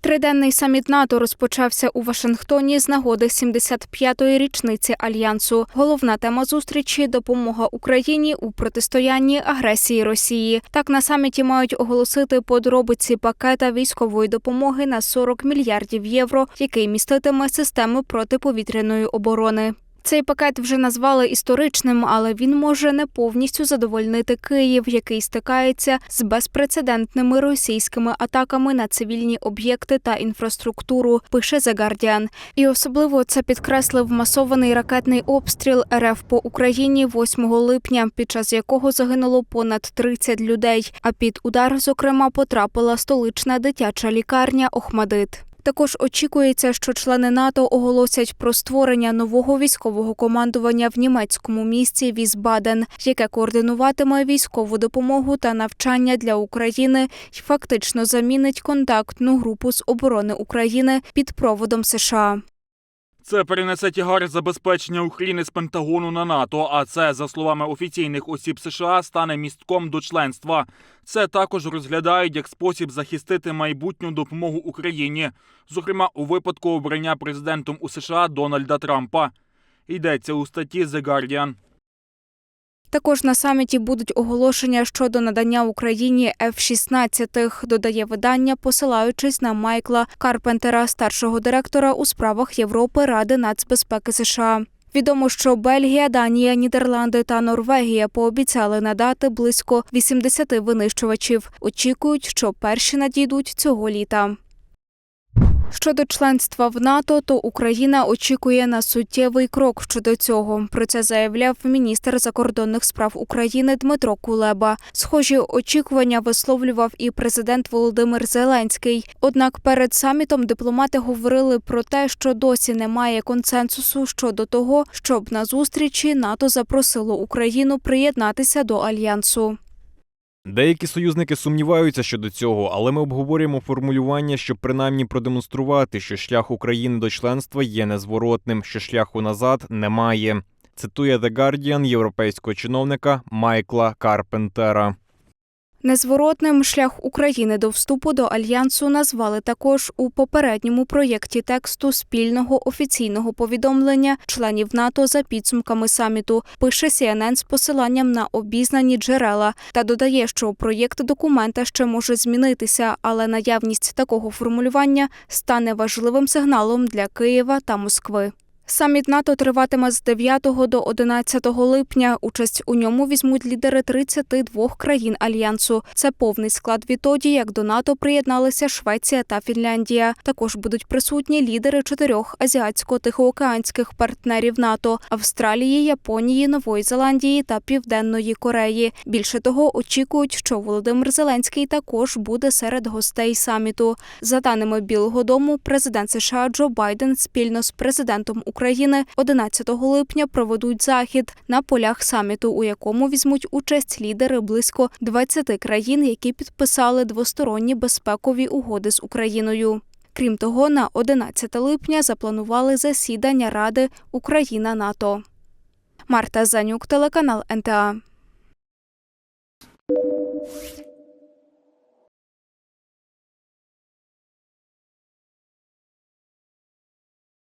Триденний саміт НАТО розпочався у Вашингтоні з нагоди 75-ї річниці альянсу. Головна тема зустрічі допомога Україні у протистоянні агресії Росії. Так на саміті мають оголосити подробиці пакета військової допомоги на 40 мільярдів євро, який міститиме системи протиповітряної оборони. Цей пакет вже назвали історичним, але він може не повністю задовольнити Київ, який стикається з безпрецедентними російськими атаками на цивільні об'єкти та інфраструктуру. Пише The Guardian. І особливо це підкреслив масований ракетний обстріл РФ по Україні 8 липня, під час якого загинуло понад 30 людей. А під удар, зокрема, потрапила столична дитяча лікарня Охмадит. Також очікується, що члени НАТО оголосять про створення нового військового командування в німецькому місті Візбаден, яке координуватиме військову допомогу та навчання для України і фактично замінить контактну групу з оборони України під проводом США. Це перенесе тягар забезпечення України з Пентагону на НАТО. А це, за словами офіційних осіб США, стане містком до членства. Це також розглядають як спосіб захистити майбутню допомогу Україні, зокрема у випадку обрання президентом у США Дональда Трампа. Йдеться у статті The Guardian. Також на саміті будуть оголошення щодо надання Україні F-16, додає видання, посилаючись на Майкла Карпентера, старшого директора у справах Європи Ради нацбезпеки США. Відомо, що Бельгія, Данія, Нідерланди та Норвегія пообіцяли надати близько 80 винищувачів. Очікують, що перші надійдуть цього літа. Щодо членства в НАТО, то Україна очікує на суттєвий крок щодо цього. Про це заявляв міністр закордонних справ України Дмитро Кулеба. Схожі очікування висловлював і президент Володимир Зеленський. Однак перед самітом дипломати говорили про те, що досі немає консенсусу щодо того, щоб на зустрічі НАТО запросило Україну приєднатися до альянсу. Деякі союзники сумніваються щодо цього, але ми обговорюємо формулювання, щоб принаймні продемонструвати, що шлях України до членства є незворотним, що шляху назад немає. Цитує The Guardian європейського чиновника Майкла Карпентера. Незворотним шлях України до вступу до альянсу назвали також у попередньому проєкті тексту спільного офіційного повідомлення членів НАТО за підсумками саміту. Пише CNN з посиланням на обізнані джерела та додає, що проєкт документа ще може змінитися, але наявність такого формулювання стане важливим сигналом для Києва та Москви. Саміт НАТО триватиме з 9 до 11 липня. Участь у ньому візьмуть лідери 32 країн альянсу. Це повний склад відтоді, як до НАТО приєдналися Швеція та Фінляндія. Також будуть присутні лідери чотирьох азіатсько-тихоокеанських партнерів НАТО Австралії, Японії, Нової Зеландії та Південної Кореї. Більше того, очікують, що Володимир Зеленський також буде серед гостей саміту. За даними Білого Дому, президент США Джо Байден спільно з президентом України 11 липня проведуть захід на полях саміту, у якому візьмуть участь лідери близько 20 країн, які підписали двосторонні безпекові угоди з Україною. Крім того, на 11 липня запланували засідання Ради Україна НАТО. Марта Занюк, телеканал НТА.